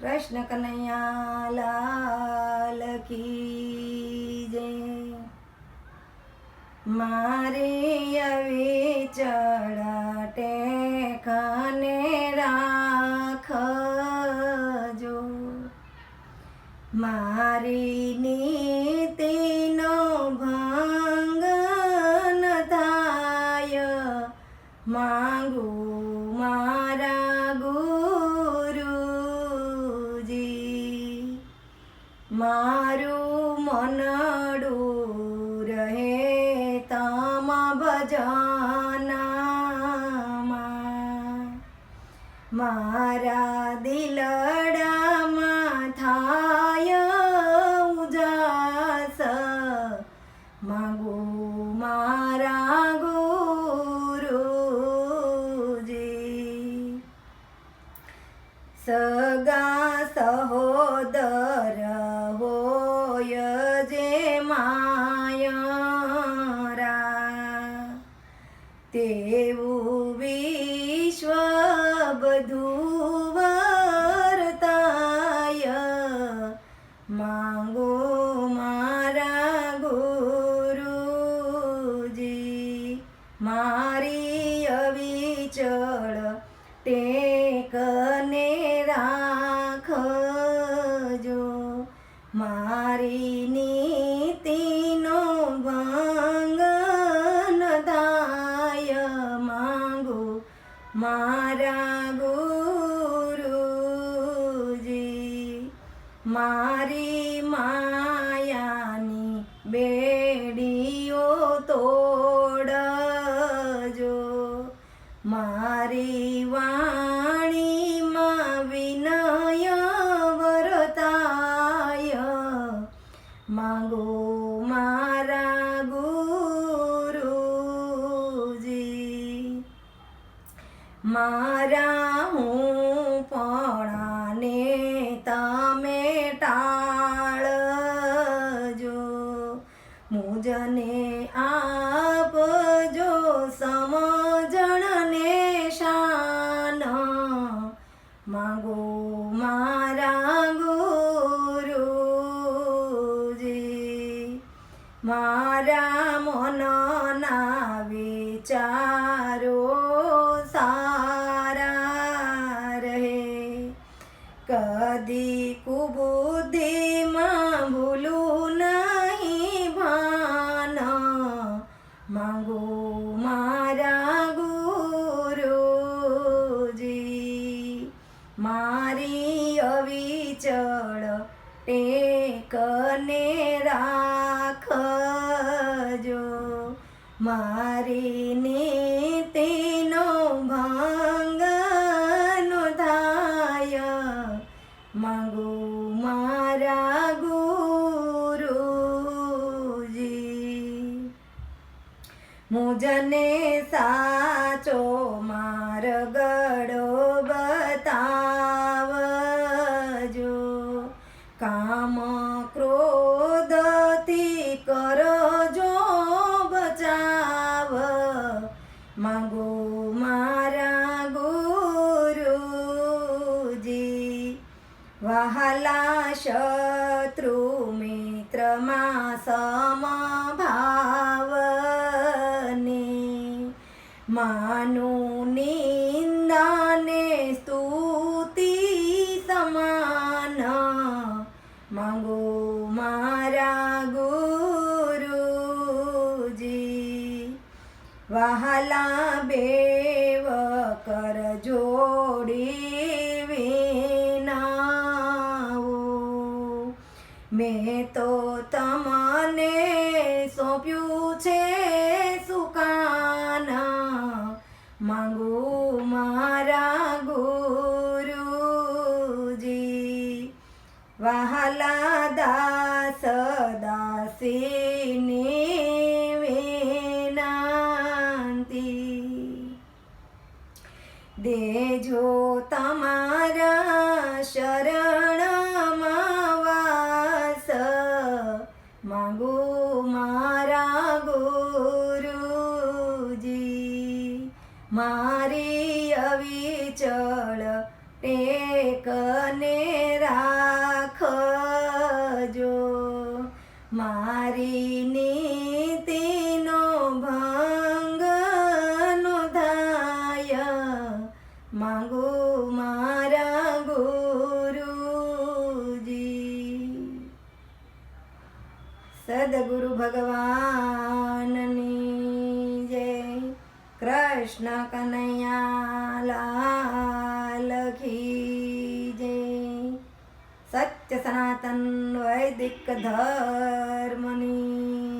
કૃષ્ણ કનૈયા લાલ કી જય. મારી આવી ચડાટે ખાને રાખજો. મારી નીતિનો મારું મનડું રહે તમ ભજનમાં. મારા દિલડામાં થાય માયરા. તેવું વિશ્વ બધું વર્તાય. માંગો મારા ગુરુજી મારી અવિચળ ટેકને મારી માયાની બેડીઓ તોડજો. મારી વાણીમાં વિનય વરતાય. માગો મારા ગુરુજી. મારા મુજને આપજો ટેકને રાખજો. મારી નીતિનો ભંગ ન થાય માગો મારા ગુરુજી. મુજને સાચો માર્ગડો બતાવજો વહાલા શત્રુ મિત્રમાં સમભાવને માનું નિંદાને સ્તુતિ સમાન માંગો મારા ગુરુજી વહાલા બેવ મેં તો તમને સોંપ્યું છે સુકાન. માંગુ મારા ગુરુજી. વહાલા દાસ દાસીની વિનાંતી. દેજો તમારા માંગો મારા ગુરુજી મારી અવિચળ ટેકને રાખજો મારી નીતિનો ભંગ નો ધાય માંગો સદગુરુ ભગવાનની જય. કૃષ્ણ કનૈયા લાલ કી જય. સત્ય સનાતન વૈદિક ધર્મની